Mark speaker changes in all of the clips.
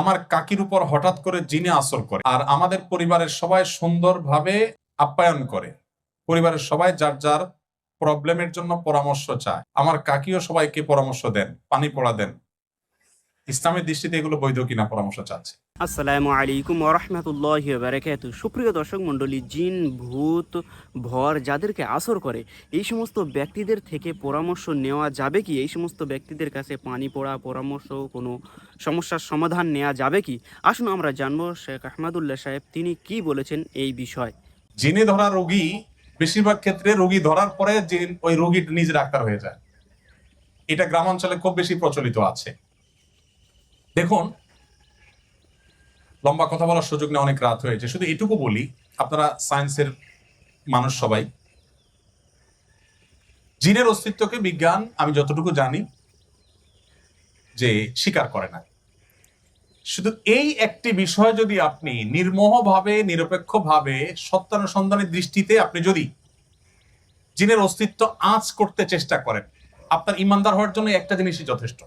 Speaker 1: আমার কাকির উপর হঠাৎ করে জিনে আসর করে আর আমাদের পরিবারের সবাই সুন্দরভাবে আপ্যায়ন করে। পরিবারের সবাই যার যার প্রবলেমের জন্য পরামর্শ চায়। আমার কাকিও সবাইকে পরামর্শ দেন, পানি পড়া দেন। ইসলামের দৃষ্টিতে এগুলো বৈধ কিনা পরামর্শ চাচ্ছে।
Speaker 2: আসসালামু আলাইকুম ওরহমতুল্লাহ বারাকাত সুপ্রিয় দর্শক মণ্ডলী জিন ভূত ভর যাদেরকে আসর করে এই সমস্ত ব্যক্তিদের থেকে পরামর্শ নেওয়া যাবে কি? এই সমস্ত ব্যক্তিদের কাছে পানি পড়া পরামর্শ কোনো সমস্যার সমাধান নেওয়া যাবে কি? আসুন আমরা জানব শেখ আহমদুল্লাহ সাহেব তিনি কি বলেছেন এই বিষয়।
Speaker 1: জিনে ধরা রোগী বেশিরভাগ ক্ষেত্রে রোগী ধরার পরে জিন ওই রোগী নিজে ডাক্তার হয়ে যায়। এটা গ্রামাঞ্চলে খুব বেশি প্রচলিত আছে। দেখুন, লম্বা কথা বলার সুযোগ নিয়ে অনেক রাত হয়েছে। শুধু এটুকু বলি, আপনারা সায়েন্সের মানুষ সবাই, জিনের অস্তিত্বকে বিজ্ঞান আমি যতটুকু জানি যে স্বীকার করে না। শুধু এই একটি বিষয় যদি আপনি নির্মোহভাবে, নিরপেক্ষভাবে সত্যানুসন্ধানের দৃষ্টিতে আপনি যদি জিনের অস্তিত্ব আঁচ করতে চেষ্টা করেন, আপনার ইমানদার হওয়ার জন্য একটা জিনিসই যথেষ্ট।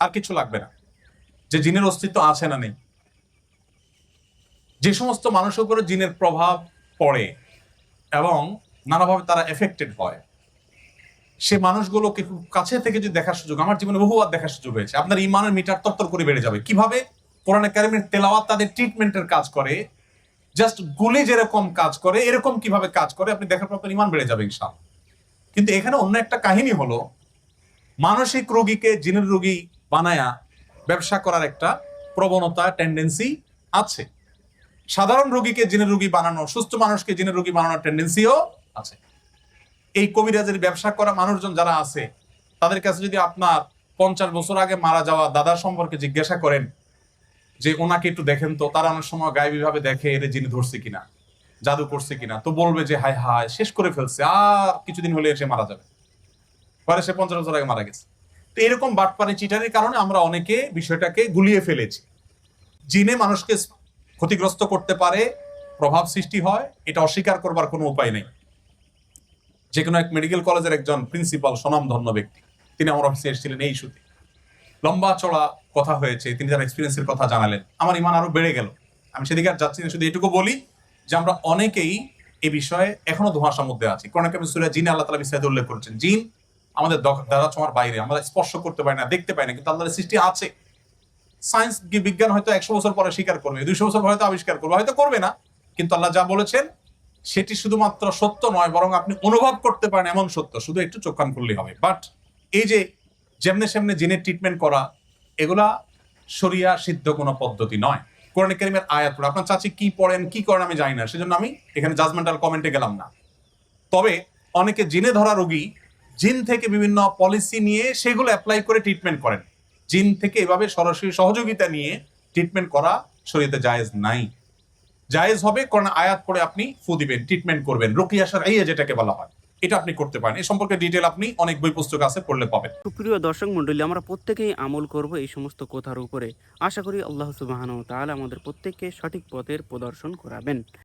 Speaker 1: আর কিছু লাগবে না। যে জিনের অস্তিত্ব আছে না নেই। যে সমস্ত মানুষের উপরে জিনের প্রভাব পড়ে এবং নানাভাবে তারা এফেক্টেড হয়। সে মানুষগুলোকে খুব কাছে থেকে যদি দেখার সুযোগ, আমার জীবনে বহুবার দেখার সুযোগ হয়েছে। আপনার ইমানের মিটার তত্তর করে বেড়ে যাবে। কীভাবে? কোরআনে কারিমের তেলাওয়াত তাদের ট্রিটমেন্টের কাজ করে। জাস্ট গুলি যেরকম কাজ করে, এরকম কীভাবে কাজ করে, আপনি দেখার পর আপনার ইমান বেড়ে যাবে ইনশাল কিন্তু এখানে অন্য একটা কাহিনী হলো, মানসিক রোগীকে জিনের রোগী বানায়া ব্যবসা করার একটা প্রবণতা টেন্ডেন্সি আছে। সাধারণ রোগীকে জিনের রোগী বানানো, সুস্থ মানুষকে জিনের রোগী বানানোর টেন্ডেন্সিও আছে। এই কবিরাজের ব্যবসা করা মানুষজন যারা আছে, তাদের কাছে যদি আপনার পঞ্চাশ বছর আগে মারা যাওয়া দাদা সম্পর্কে জিজ্ঞাসা করেন, যে ওনাকে একটু দেখেন তো, তারা অনেক সময় গায়েবী ভাবে দেখে, এর যিনি ধরছে কিনা, জাদু করছে কিনা? তো বলবে যে, হায় হায়, শেষ করে ফেলছে, আর কিছুদিন হলে এসে মারা যাবে। পরে সে পঞ্চাশ বছর আগে মারা গেছে। তো এরকম বাটপানি চিটারের কারণে আমরা অনেকে বিষয়টাকে গুলিয়ে ফেলেছি। জিনে মানুষকে ক্ষতিগ্রস্ত করতে পারে, প্রভাব সৃষ্টি হয়, এটা অস্বীকার করবার কোনো উপায় নেই। যে কোনো এক মেডিকেল কলেজের একজন প্রিন্সিপাল স্বনামধন্য ব্যক্তি, তিনি আমার অফিসে এসেছিলেন এই ইস্যুতে লম্বা চড়া কথা হয়েছে, তিনি তার এক্সপিরিয়েন্সের কথা জানালেন। আমার ইমান আরও বেড়ে গেল। আমি সেদিকে আর যাচ্ছি না, শুধু এটুকু বলি যে আমরা অনেকেই এ বিষয়ে এখনও ধোঁয়াশার মধ্যে আছি। কোরআন কামিম সূরা জিন আল্লাহ তালা বিস্তারিত উল্লেখ করেছেন। জিন আমাদের দ্বারা ছোঁয়ার বাইরে, আমরা স্পর্শ করতে পারি না, দেখতে পাই না, কিন্তু আল্লাহর সৃষ্টি আছে। সায়েন্স বিজ্ঞান হয়তো একশো বছর পরে স্বীকার করবে, দুইশো বছর পরে হয়তো আবিষ্কার করবে, হয়তো করবে না, কিন্তু আল্লাহ যা বলেছেন, সেটি শুধুমাত্র সত্য নয়, বরং আপনি অনুভব করতে পারেন এমন সত্য, শুধু একটু চোখ কান করলেই হবে। বাট এই যে যেমনে সেমনে জিনের ট্রিটমেন্ট করা, এগুলা সরিয়া সিদ্ধ কোনো পদ্ধতি নয়। কোরআন কারিমের আয়াত পড়ে আপনার চাচি কি পড়েন, কি করেন আমি জানি না, সেজন্য আমি এখানে জাজমেন্টাল কমেন্টে গেলাম না। তবে অনেকে জিনে ধরা রোগী জিন থেকে বিভিন্ন পলিসি নিয়ে সেগুলো অ্যাপ্লাই করে ট্রিটমেন্ট করেন। জিন থেকে এভাবে সরাসরি সহযোগিতা নিয়ে ট্রিটমেন্ট করা শরীয়তে জায়েজ নাই। জায়েজ হবে কারণ আয়াত পড়ে আপনি ফু দিবেন ট্রিটমেন্ট করবেন। রুকিয়া এই যেটাকে বলা হয়। এটা আপনি করতে পারেন। এ সম্পর্কে ডিটেল আপনি অনেক বই পুস্তক আছে পড়লে পাবেন।
Speaker 2: সুপ্রিয় দর্শক মণ্ডলী, আমরা প্রত্যেকেই আমল করব এই সমস্ত কথার উপরে। আশা করি আল্লাহ সুবাহান তাহলে আমাদের প্রত্যেককে সঠিক পথের প্রদর্শন করাবেন।